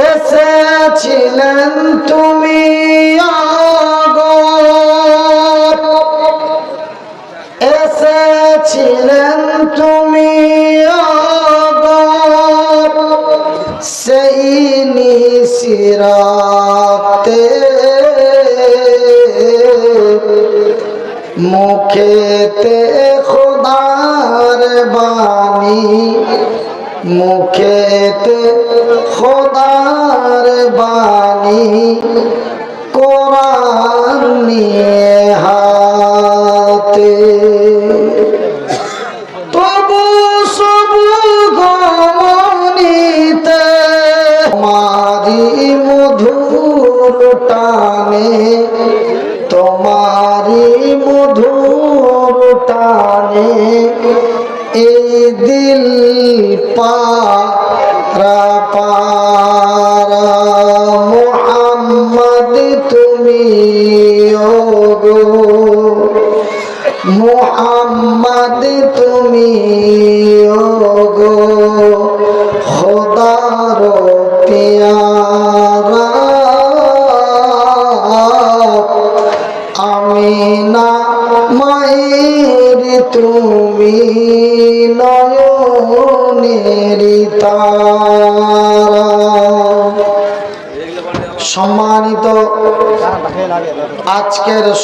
এসেছিলেন তুমি এসেছিলেন তুমি সেই নিশিরাতে মুখেতে খোদার বাণী মুখেতে খোদার বাণী um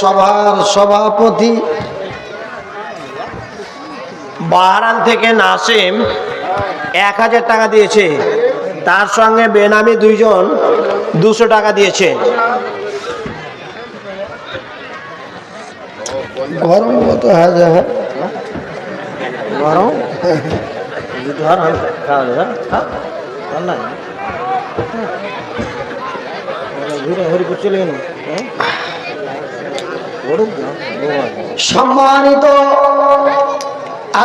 সভার সভাপতি। বাহারান থেকে নাসিম এক হাজার টাকা দিয়েছে। তার সঙ্গে বেনামি দুইজন দুশো টাকা দিয়েছে। গরম কত হাজার গরম? হ্যাঁ। ঘুরে হরিপুর চলে গেল সম্মানিত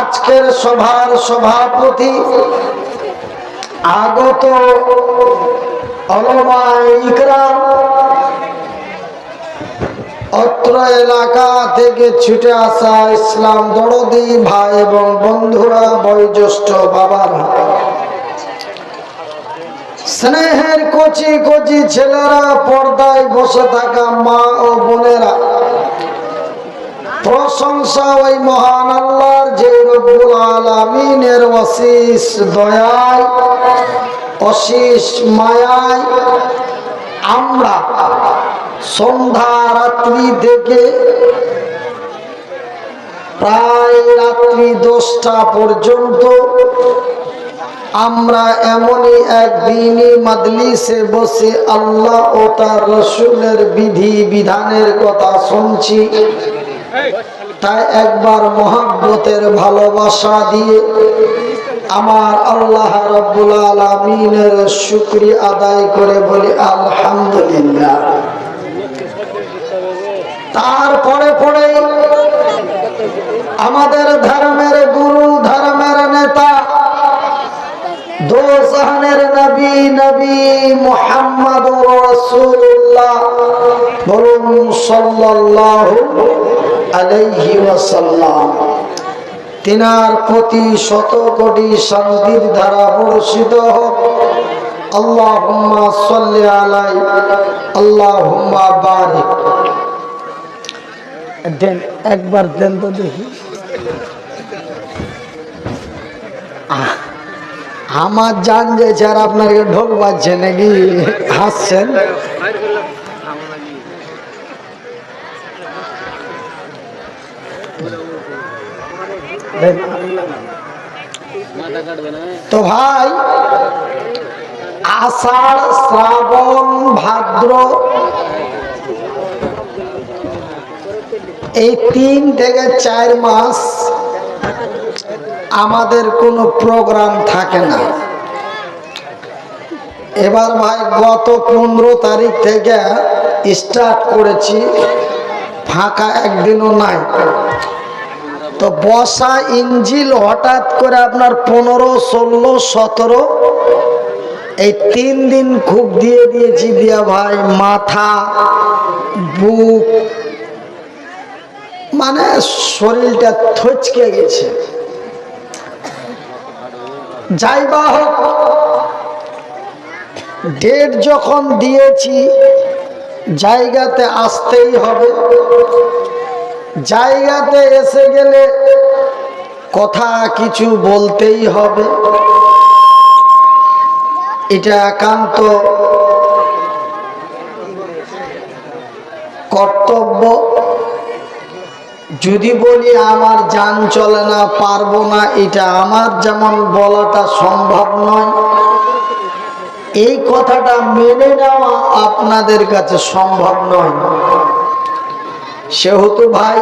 আজকের সভার সভাপতি, আগত ইকরাম, অত্র এলাকা থেকে ছুটে আসা ইসলাম দরদি ভাই এবং বন্ধুরা, বয়োজ্যেষ্ঠ বাবারা। স্নেহের কচি কচি ছেলেরা পর্দায় বসে থাকা মা ও বোনেরা প্রশংসা ওই মহান আল্লাহর যে রব্বুল আলামিনের অশিস দয়ায়, অশিস মায়ায় আমরা সন্ধ্যা রাত্রি থেকে প্রায় রাত্রি দশটা পর্যন্ত আমরা এমনই একদিনই মাদলিসে বসে আল্লাহ ও তার রসুলের বিধি বিধানের কথা শুনছি। তাই একবার মহাব্বতের ভালোবাসা দিয়ে আমার আল্লাহ রব্বুল আলমিনের শুক্রিয়া আদায় করে বলি, আলহামদুলিল্লাহ। তারপরে পরে আমাদের ধর্মের গুরু, ধর্মের নেতা আলাইহি তিনার প্রতি শত কোটি শান্তির ধারা বর্ষিত হোক। আল্লাহুম্মা সাল্লি আলাই একবার দেন তো দেখি। আহ, আমার জান যে আর আপনাকে ঢোক বাজছে নাকি? হাসছেন? তো ভাই, আষাঢ়, শ্রাবণ, ভাদ্র, এই তিন থেকে চার মাস আমাদের কোনো প্রোগ্রাম থাকে না। এবার ভাই, গত পনেরো তারিখ থেকে স্টার্ট করেছি, ফাঁকা একদিনও নাই। তো বসা ইঞ্জিল হঠাৎ করে আপনার পনেরো, ষোলো, সতেরো, এই তিন দিন খুব দিয়ে দিয়েছি দিয়া ভাই, মাথা, বুক মানে শরীরটা থচকে গেছে। যাই বা হোক, ডেট যখন দিয়েছি, জায়গাতে আসতেই হবে। জায়গাতে এসে গেলে কথা কিছু বলতেই হবে। এটা একান্ত কর্তব্য। যদি বলি আমার যান চলে না, পারব না, এটা আমার যেমন বলাটা সম্ভব নয়। এই কথাটা মেনে নেওয়া আপনাদের কাছে সম্ভব নয়। সেহেতু ভাই,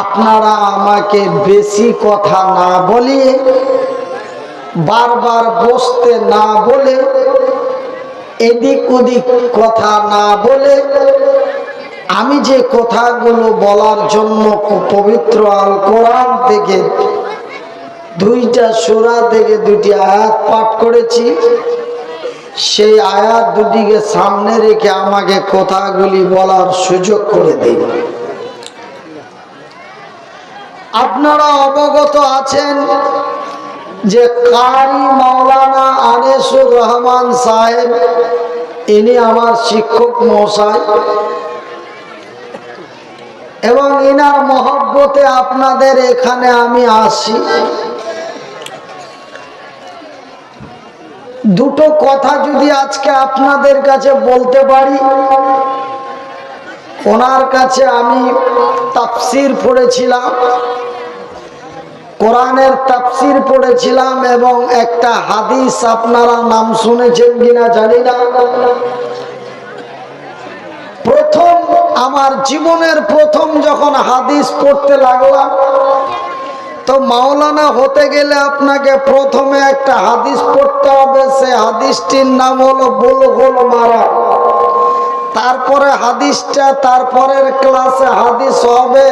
আপনারা আমাকে বেশি কথা না বলিয়ে বারবার বসতে না বলে এদিক ওদিক কথা না বলে আমি যে কথাগুলো বলার জন্য পবিত্র আল কোরআন থেকে দুইটা সুরা থেকে দুটি আয়াত পাঠ করেছি, সেই আয়াত দুটিকে সামনে রেখে আমাকে কথাগুলি বলার সুযোগ করে দিন। আপনারা অবগত আছেন যে কারি মাওলানা আনিসুর রহমান সাহেব, ইনি আমার শিক্ষক মশাই এবং ইনার মহব্বতে আপনাদের এখানে আমি আসি। দুটো কথা যদি আজকে আপনাদের কাছে বলতে পারি, ওনার কাছে আমি তাফসির পড়েছিলাম, কোরআনের তাফসির পড়েছিলাম এবং একটা হাদিস আপনারা নাম শুনেছেন কিনা জানি না। প্রথম আমার জীবনের প্রথম যখন হাদিস পড়তে লাগলাম, তো মাওলানা হতে গেলে আপনাকে প্রথমে একটা হাদিস পড়তে হবে। সে হাদিসটির নাম হলো বুলগুল মারা। তারপরে হাদিসটা, তারপরের ক্লাসে হাদিস হবে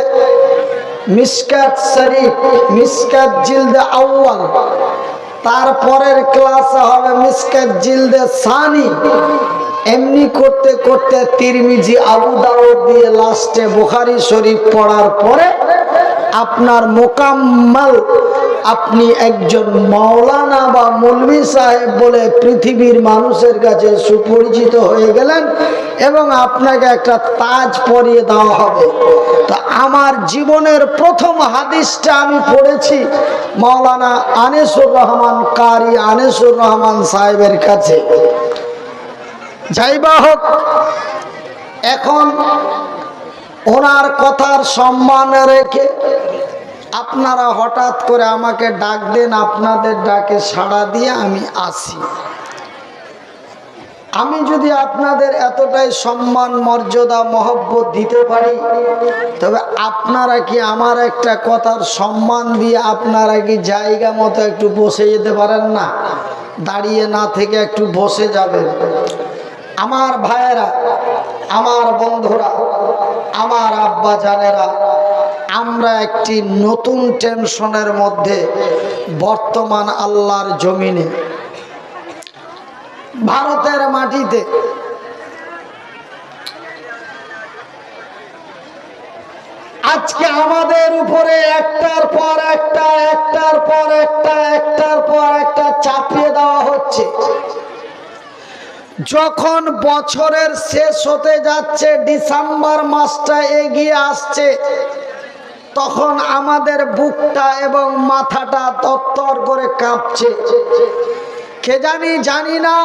মিসকাত শরীফ, মিসকাত জিলদে আউয়াল। তারপরের ক্লাসে হবে মিসকাত জিলদে সানি। এমনি করতে করতে তিরমিজি আবু দাউদ দিয়ে লাস্টে বুখারি শরীফ পড়ার পরে আপনার মোকাম্মাল আপনি একজন মাওলানা বা মৌলভী সাহেব বলে পৃথিবীর মানুষের কাছে সুপরিচিত হয়ে গেলেন এবং আপনাকে একটা তাজ পরিয়ে দেওয়া হবে। তো আমার জীবনের প্রথম হাদিসটা আমি পড়েছি মাওলানা আনিসুর রহমান কারি আনিসুর রহমান সাহেবের কাছে। যাই বা হোক, এখন ওনার কথার সম্মান রেখে আপনারা হঠাৎ করে আমাকে ডাক দেন, আপনাদের ডাকে সাড়া দিয়ে আমি আসি। আমি যদি আপনাদের এতটাই সম্মান, মর্যাদা, মহব্বত দিতে পারি, তবে আপনারা কি আমার একটা কথার সম্মান দিয়ে আপনারা কি জায়গা মতো একটু বসে যেতে পারেন না? দাঁড়িয়ে না থেকে একটু বসে যাবেন। আমার ভাইয়েরা, আমার বন্ধুরা, আমার আব্বা জানেরা আমরা একটি নতুন টেনশনের মধ্যে বর্তমান আল্লাহর জমিনে। ভারতের মাটিতে আজকে আমাদের উপরে একটার পর একটা, একটার পর একটা, একটার পর একটা চাপিয়ে দেওয়া হচ্ছে। যখন বছরের শেষ হতে যাচ্ছে, ডিসেম্বর মাসটা এগিয়ে আসছে, তখন আমাদের বুকটা এবং মাথাটা তত্তর করে কাঁপছে। কে জানি জানি না,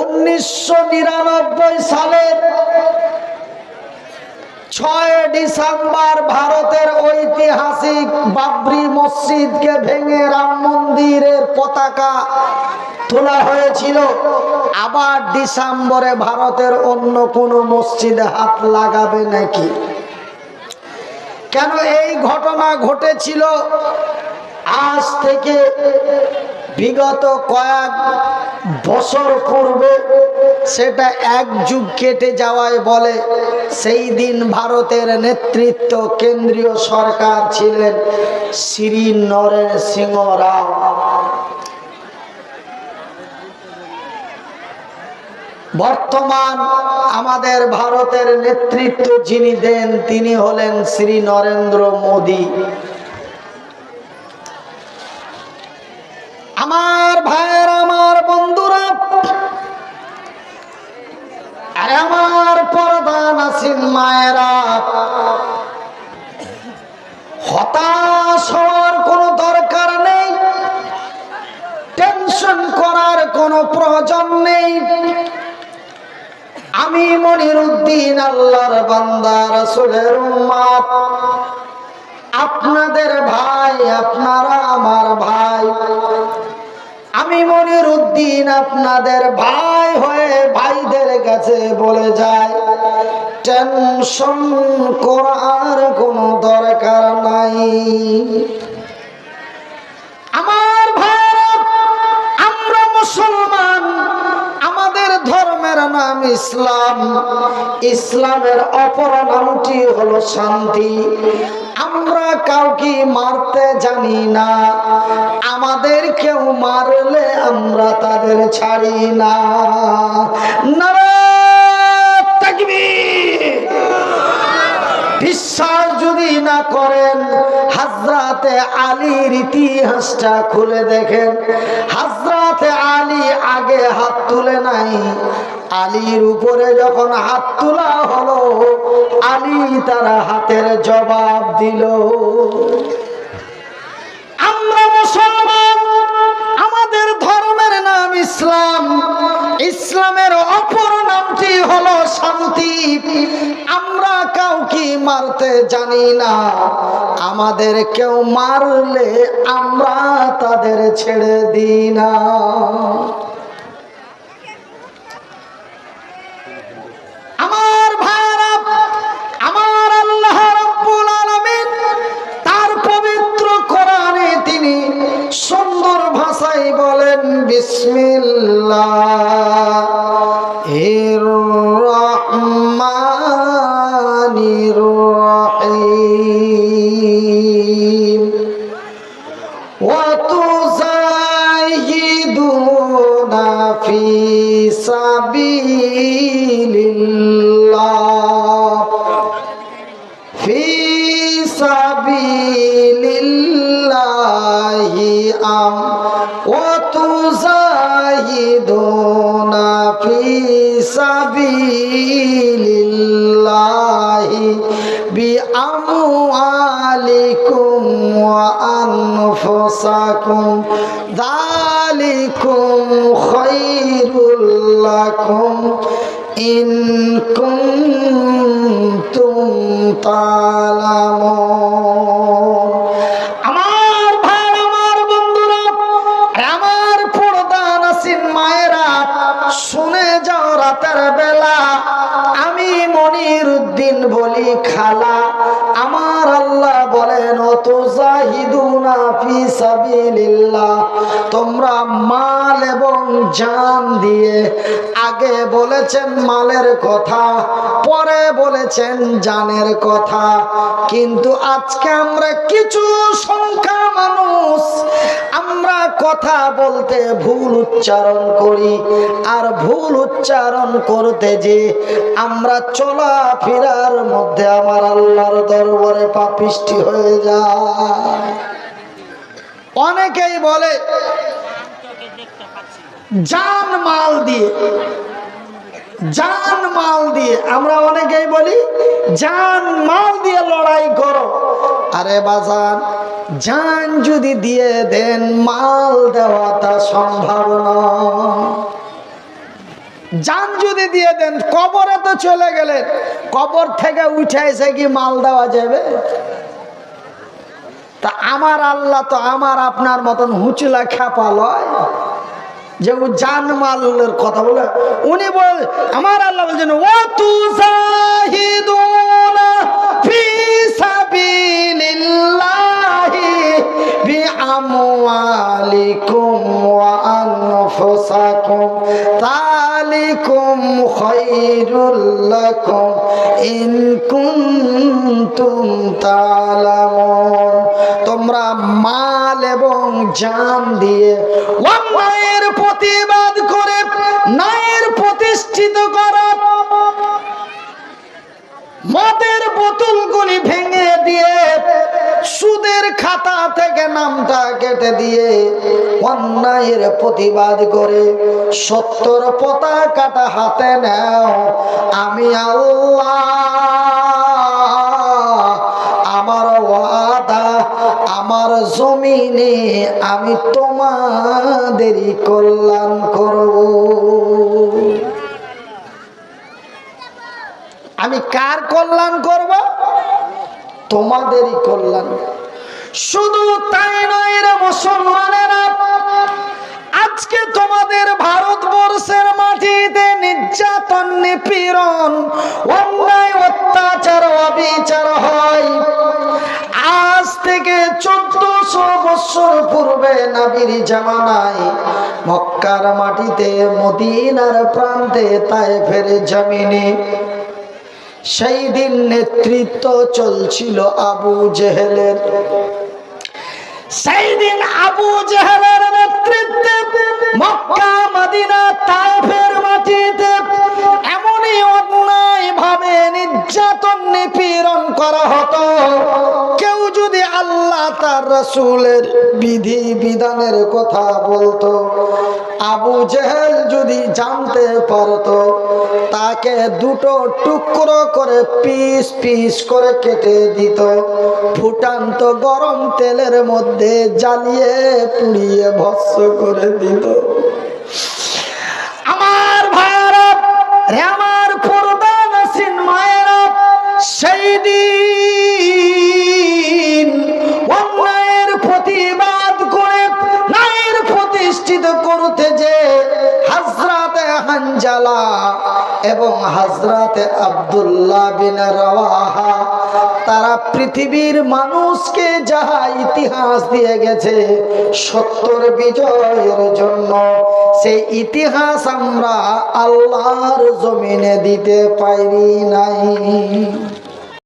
উনিশশো নিরানব্বই সালের ছয় ডিসেম্বর ভারতের ঐতিহাসিক বাবরি মসজিদকে ভেঙে রাম মন্দিরের পতাকা তোলা হয়েছিল। আবার ডিসেম্বরে ভারতের অন্য কোনো মসজিদে হাত লাগাবে নাকি? কেন এই ঘটনা ঘটেছিল? আজ থেকে বিগত কয়েক বছর পূর্বে সেটা এক যুগ কেটে যাওয়ায় বলে, সেই দিন ভারতের নেতৃত্ব কেন্দ্রীয় সরকার ছিলেন শ্রী নরেন সিংহ রাও। বর্তমান আমাদের ভারতের নেতৃত্ব যিনি দেন, তিনি হলেন শ্রী নরেন্দ্র মোদী। আমার ভাইয়ের, আমার বন্ধুরা আমার প্রধান আছেন মায়েরা, হতাশ হওয়ার কোনো দরকার নেই, টেনশন করার কোনো প্রয়োজন নেই। আমি মনির উদ্দিন আল্লাহর বান্দা, রসুলের উম্মাদ আপনাদের ভাই, আপনারা আমার ভাই। আমি মনির উদ্দিন আপনাদের ভাই হয়ে ভাইদের কাছে বলে যায় টেনশন করার কোনো দরকার নাই আমার ভাইরা আমরা মুসলমান আমাদের ধর্মের নাম ইসলাম ইসলামের অপর নামটি হলো শান্তি। আমরা কাউকে মারতে জানি না। আমাদের কেউ মারলে আমরা তাদের ছাড়ি না। বিশ্বাস যদি না করেন, হাজরাতে আলীর ইতিহাসটা খুলে দেখেন। হাজরাতে আলী আগে হাত তুলে নাই। আলীর উপরে যখন হাত তোলা হলো, আলী তারা হাতের জবাব দিল, আমরা মুসলমান, আমাদের ধর্মের নাম ইসলাম। ইসলামের অপর নামটি হলো শান্তি। আমরা কাউকে মারতে জানি না। আমাদের কেউ মারলে আমরা তাদের ছেড়ে দিই না। আমার ভাইরা আমার আল্লাহ রব্বুল আলামিন তার পবিত্র কোরআনে তিনি সুন্দর ভাষায় বলেন বিসমিল্লাহ। وأنفسكم ذلكم خير لكم إن كنتم تعلمون আগে বলেছেন মালের কথা, পরে বলেছেন জানের কথা। কিন্তু আজকে আমরা কিছু সংখ্যা মানুষ, আমরা কথা বলতে ভুল উচ্চারণ করি। আর ভুল উচ্চারণ করতে যে আমরা চলা ফেরার মধ্যে আমার আল্লাহর দরবারে পাপিষ্টি হয়ে যায় অনেকেই বলে জান মাল দিয়ে, জান মাল দিয়ে, আমরা অনেকেই বলি, জান মাল দিয়ে লড়াই করো। আরে বাজান, জান যদি দিয়ে দেন, মাল দেওয়াটা সম্ভব জান যদি দিয়ে দেন, কবরে তো চলে গেলেন, কবর থেকে উঠে এসে কি মাল দেওয়া যাবে? তা আমার আল্লাহ তো আমার আপনার মতন হুচলা খেপা লয়। যে জান জানমালের কথা বলে, উনি বল, আমার আল্লাহ বলছেন ও তু বিআমওয়ালিকুম ওয়া আনফুসাকুম। তোমরা মাল এবং জান দিয়ে অন্যায়ের প্রতিবাদ করে ন্যায়ের প্রতিষ্ঠিত করো। মদের বোতলগুলি ভেঙে দিয়ে সুদের খাতা থেকে নামটা কেটে দিয়ে অন্যায়ের প্রতিবাদ করে সত্তর পতাকাটা হাতে নেও। আমি আল্লাহ, আমার ওয়াদা, আমার জমিনে আমি তোমাদেরই কল্যাণ করব। আমি কার কল্যাণ করব? তোমাদেরই কল্যাণ। শুধু তাই নয় রে মুসলমানেরা, আজকে তোমাদের ভারতবর্ষের মাটিতে নির্যাতন, নিপীড়ন, অন্যায়, অত্যাচার অবিচার হয়। আজ থেকে চোদ্দশো বছর পূর্বে নাবির জামানায় মক্কার মাটিতে মদিনার প্রান্তে তাই ফেরে জমিনে সেই দিন নেতৃত্ব চলছিল আবু জেহেলের। সেই দিন আবু জেহেলের নেতৃত্বে মক্কা, মদিনা, তাইফের মাটিতে রসুলের বিধি বিধানের কথা বলতো। আবু জেহেল যদি জানতে পারতো, তাকে দুটো টুকরো করে পিস পিস করে কেটে দিত। ফুটান্ত গরম তেলের মধ্যে জ্বালিয়ে পুড়িয়ে ভস্য করে দিত। আমার ভাইয়ারা এবং হাজরাতে আবদুল্লাহ বিন রাওয়াহা, তারা পৃথিবীর মানুষকে যাহা ইতিহাস দিয়ে গেছে সত্তর বিজয়ের জন্য সেই ইতিহাস আমরা আল্লাহর জমিনে দিতে পারি নাই।